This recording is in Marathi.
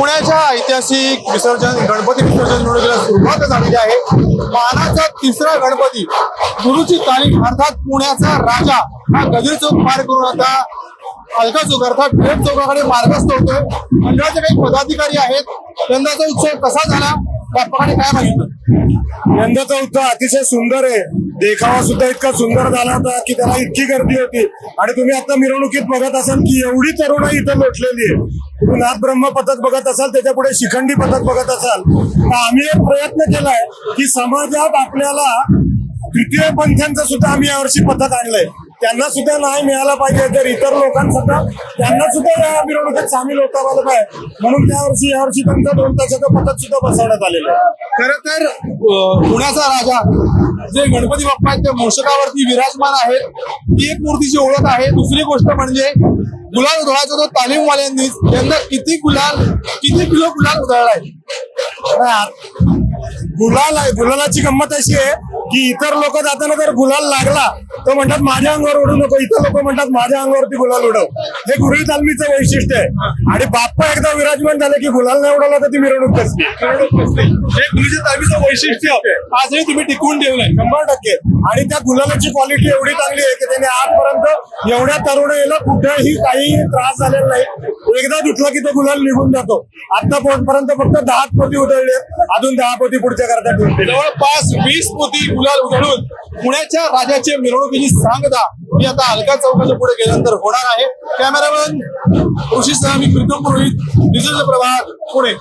पुण्याच्या ऐतिहासिक विसर्जन गणपती विसर्जन मिळवण्याला सुरुवात झालेली आहे. मानाचा तिसरा गणपती गुरुची तालीम अर्थात पुण्याचा राजा हा गजरी चौक पार करून आता अलका चौक अर्थात पेठ चौकाकडे मार्गस्थ होतोय. मंडळाचे काही पदाधिकारी आहेत. यंदाचा उत्सव कसा झाला? बाप्पाकडे काय माहिती? यंदाचा उत्सव अतिशय सुंदर आहे. देखावा सुद्धा इतका सुंदर झाला होता की त्याला इतकी गर्दी होती. आणि तुम्ही आता मिरवणुकीत बघत असाल की एवढी तरुणाई इथं लोटलेली आहे. तुम्ही नाथ ब्रह्म पथक बघत असाल त्याच्या पुढे शिखंडी पथक बघत असाल. तर आम्ही एक प्रयत्न केलाय की समाजात आपल्याला तृतीय पंथांचं सुद्धा आम्ही यावर्षी पथक आणलंय. त्यांना सुद्धा नाही मिळाला पाहिजे. तर इतर लोकांसुद्धा त्यांना सुद्धा या मिरवणुकीत सामील होता आलं पाहिजे. म्हणून त्यावर्षी यावर्षी त्यांचा दोन तासाचं पथक सुद्धा बसवण्यात आलेलं खर तर पुण्याचा राजा जे गणपती बाप्पा आहेत त्या मूषकावरती विराजमान आहेत. ती एक मूर्तीची ओळख आहे. दुसरी गोष्ट म्हणजे गुलाल उधळायचा तो तालीमवाल्यांनी त्यांना किती गुलाल किती किलो गुलाल उधळलाय गुलाल आहे. गुलालाची गंमत अशी आहे की इतर लोक जाताना जर गुलाल लागला तर म्हणतात माझ्या अंगावर उडू नको. इतर लोक म्हणतात माझ्या अंगावरती गुलाल उडव हे गुरुळी तालमीचं वैशिष्ट्य आहे. आणि बाप्पा एकदा विराजमान झाले की गुलाल नाही उडवला तर ती मिरवणूक कसली? हे गुरुजी तालमीचं वैशिष्ट्य आजही तुम्ही टिकवून ठेवलंय. शंभर टक्के. आणि त्या गुलालाची क्वालिटी एवढी चांगली आहे की त्याने आजपर्यंत एवढ्या तरुणाईला कुठेही काही त्रास झालेला नाही. एकदा धुतला की तो गुलाल निघून जातो. आता पर्यंत फक्त दहा पोती उधळले. अजून दहा पोती पुढच्या करता ठेवतील जवळपास वीस पोती गुलाल उधळून पुण्याच्या राजाची मिरवणुकीची सांगता मी आता अलका चौकाच्या पुढे गेल्यानंतर होणार आहे. कॅमेरामॅन ऋषी सह मी प्रीतम पुरोहित डिजिटल प्रभाग पुणे.